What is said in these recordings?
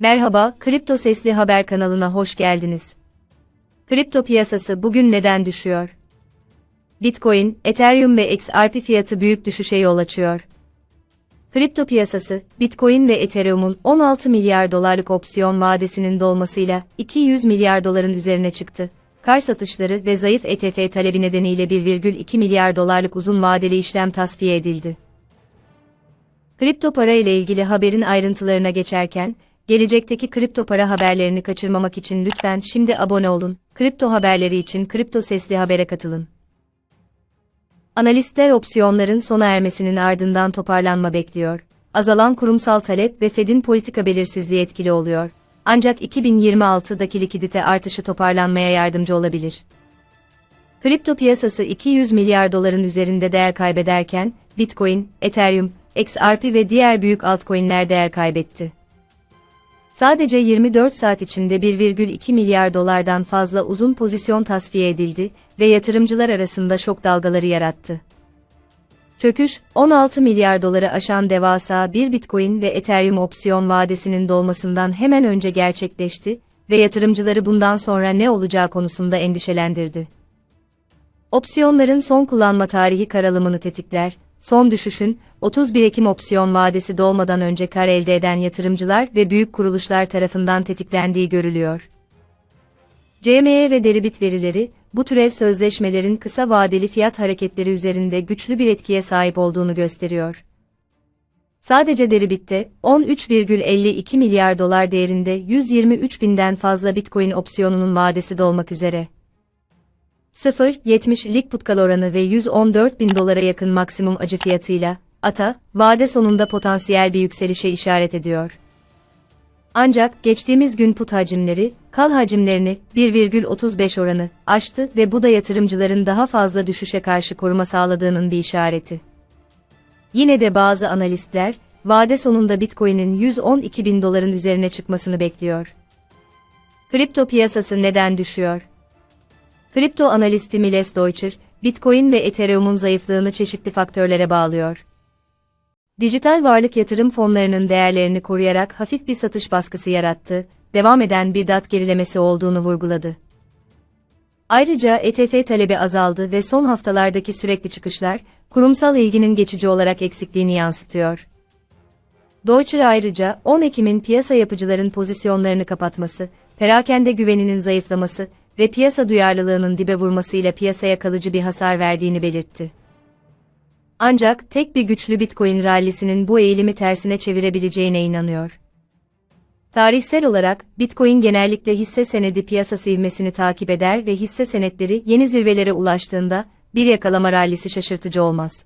Merhaba, Kripto Sesli Haber kanalına hoş geldiniz. Kripto piyasası bugün neden düşüyor? Bitcoin, Ethereum ve XRP fiyatı büyük düşüşe yol açıyor. Kripto piyasası, Bitcoin ve Ethereum'un 16 milyar dolarlık opsiyon vadesinin dolmasıyla 200 milyar doların üzerine çıktı. Kar satışları ve zayıf ETF talebi nedeniyle 1,2 milyar dolarlık uzun vadeli işlem tasfiye edildi. Kripto para ile ilgili haberin ayrıntılarına geçerken, gelecekteki kripto para haberlerini kaçırmamak için lütfen şimdi abone olun. Kripto haberleri için Kripto Sesli Haber'e katılın. Analistler opsiyonların sona ermesinin ardından toparlanma bekliyor. Azalan kurumsal talep ve Fed'in politika belirsizliği etkili oluyor. Ancak 2026'daki likidite artışı toparlanmaya yardımcı olabilir. Kripto piyasası 200 milyar doların üzerinde değer kaybederken, Bitcoin, Ethereum, XRP ve diğer büyük altcoin'ler değer kaybetti. Sadece 24 saat içinde 1,2 milyar dolardan fazla uzun pozisyon tasfiye edildi ve yatırımcılar arasında şok dalgaları yarattı. Çöküş, 16 milyar doları aşan devasa bir Bitcoin ve Ethereum opsiyon vadesinin dolmasından hemen önce gerçekleşti ve yatırımcıları bundan sonra ne olacağı konusunda endişelendirdi. Opsiyonların son kullanma tarihi karalımını tetikler, son düşüşün, 31 Ekim opsiyon vadesi dolmadan önce kar elde eden yatırımcılar ve büyük kuruluşlar tarafından tetiklendiği görülüyor. CME ve Deribit verileri, bu türev sözleşmelerin kısa vadeli fiyat hareketleri üzerinde güçlü bir etkiye sahip olduğunu gösteriyor. Sadece Deribit'te 13,52 milyar dolar değerinde 123 binden fazla Bitcoin opsiyonunun vadesi dolmak üzere. 0.70'lik putkal oranı ve 114 bin dolara yakın maksimum acı fiyatıyla, ATA, vade sonunda potansiyel bir yükselişe işaret ediyor. Ancak geçtiğimiz gün put hacimleri, kal hacimlerini 1,35 oranı aştı ve bu da yatırımcıların daha fazla düşüşe karşı koruma sağladığının bir işareti. Yine de bazı analistler, vade sonunda Bitcoin'in 112 bin doların üzerine çıkmasını bekliyor. Kripto piyasası neden düşüyor? Kripto analisti Miles Deutscher, Bitcoin ve Ethereum'un zayıflığını çeşitli faktörlere bağlıyor. Dijital varlık yatırım fonlarının değerlerini koruyarak hafif bir satış baskısı yarattı, devam eden bir dat gerilemesi olduğunu vurguladı. Ayrıca ETF talebi azaldı ve son haftalardaki sürekli çıkışlar, kurumsal ilginin geçici olarak eksikliğini yansıtıyor. Deutscher ayrıca 10 Ekim'in piyasa yapıcıların pozisyonlarını kapatması, perakende güveninin zayıflaması ve piyasa duyarlılığının dibe vurmasıyla piyasaya kalıcı bir hasar verdiğini belirtti. Ancak tek bir güçlü Bitcoin rallisinin bu eğilimi tersine çevirebileceğine inanıyor. Tarihsel olarak Bitcoin genellikle hisse senedi piyasası ivmesini takip eder ve hisse senetleri yeni zirvelere ulaştığında bir yakalama rallisi şaşırtıcı olmaz.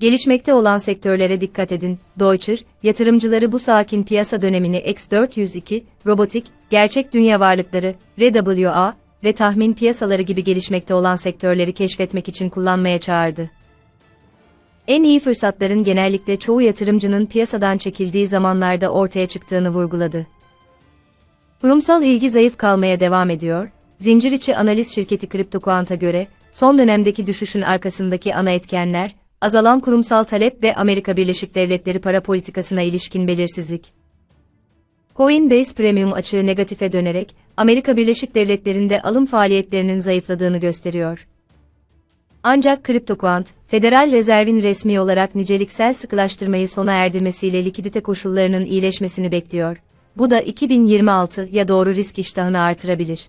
Gelişmekte olan sektörlere dikkat edin. Deutscher, yatırımcıları bu sakin piyasa dönemini X402, robotik, gerçek dünya varlıkları, RWA, ve tahmin piyasaları gibi gelişmekte olan sektörleri keşfetmek için kullanmaya çağırdı. En iyi fırsatların genellikle çoğu yatırımcının piyasadan çekildiği zamanlarda ortaya çıktığını vurguladı. Kurumsal ilgi zayıf kalmaya devam ediyor, zincir içi analiz şirketi CryptoQuant'a göre, son dönemdeki düşüşün arkasındaki ana etkenler, azalan kurumsal talep ve Amerika Birleşik Devletleri para politikasına ilişkin belirsizlik. Coinbase Premium açığı negatife dönerek, Amerika Birleşik Devletleri'nde alım faaliyetlerinin zayıfladığını gösteriyor. Ancak CryptoQuant, Federal Rezerv'in resmi olarak niceliksel sıkılaştırmayı sona erdirmesiyle likidite koşullarının iyileşmesini bekliyor. Bu da 2026'ya doğru risk iştahını artırabilir.